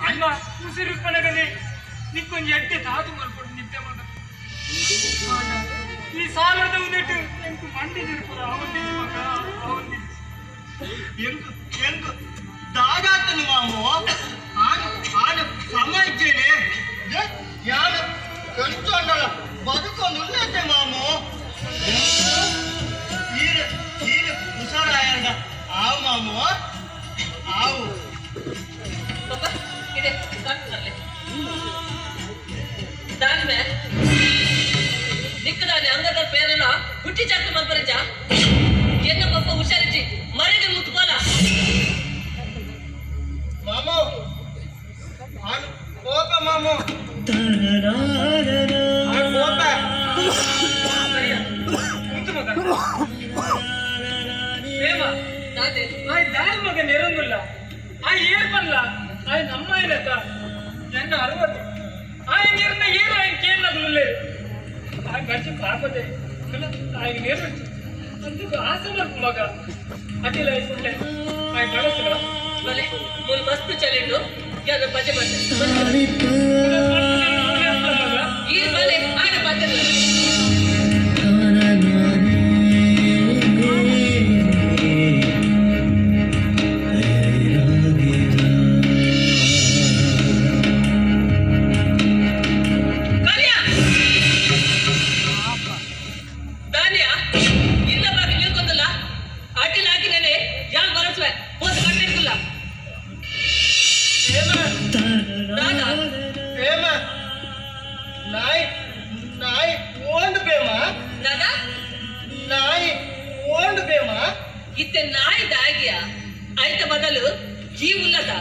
ಅಣ್ಣ ಉಸಿರು ಕಣಗನೆ ನಿಕ್ಕೊಂದು ಎಟ್ಟೆ ತಾತು ಮಾಡ್ಕೊಂಡು ನಿದ್ದೆ ಮಾಡ ಈ ಸಾಲದ ಉದಟ್ಟು ಎಂಟು ಮಂಡಿದಿರು ಪುರ ಅವನಿ ಮಗ ಅವನಿ ಎಂದು ಎಂದು ದಾಗಾತನು ಮಾಮು ಆನ ಆನ ಯಾರು? ಯಾರ ಕಳ್ಕೊಂಡಳ ಬದುಕೊಂಡು ಉಳ್ಳತೆ ಮಾಮು ಈರು ಈರು ಹುಷಾರಾಯಂಡ ಆವು ಮಾಮು ಆವು. సాకుతారులే దానిమే దిక్కుదాని అందరి పేరున గుట్టి చెట్టు మంపరించా ఎన్న గొప్ప హుషారించి మరిని ముత్తుకోలా మామో. కోప మామో. కోప ప్రేమ దాని మగ నెరంగుల్ల. ఆ ఏర్పల్ల ఆయన అమ్మాయినత నిన్న అరవదు ఆయన చేరిన ఏం ఆయనకేం నదులు లేదు ఆయన మనిషి పాపదే ఆయన నేను అందుకు ఆశ మనకు మగ అది లేకుంటే ఆయన మనసులో మస్తు చలిండు భజ మంది. ಪ್ರೇಮ ನಾಯಿ ನಾಯಿ ಓಂಡ್ ಪ್ರೇಮ ದಾದಾ ನಾಯಿ ಓಂಡ್ ಪ್ರೇಮ ಇತ್ತೆ ನಾಯಿ ದಾಗ್ಯ, ಆಯ್ತ ಬದಲು ಜೀವ ಉಲ್ಲದ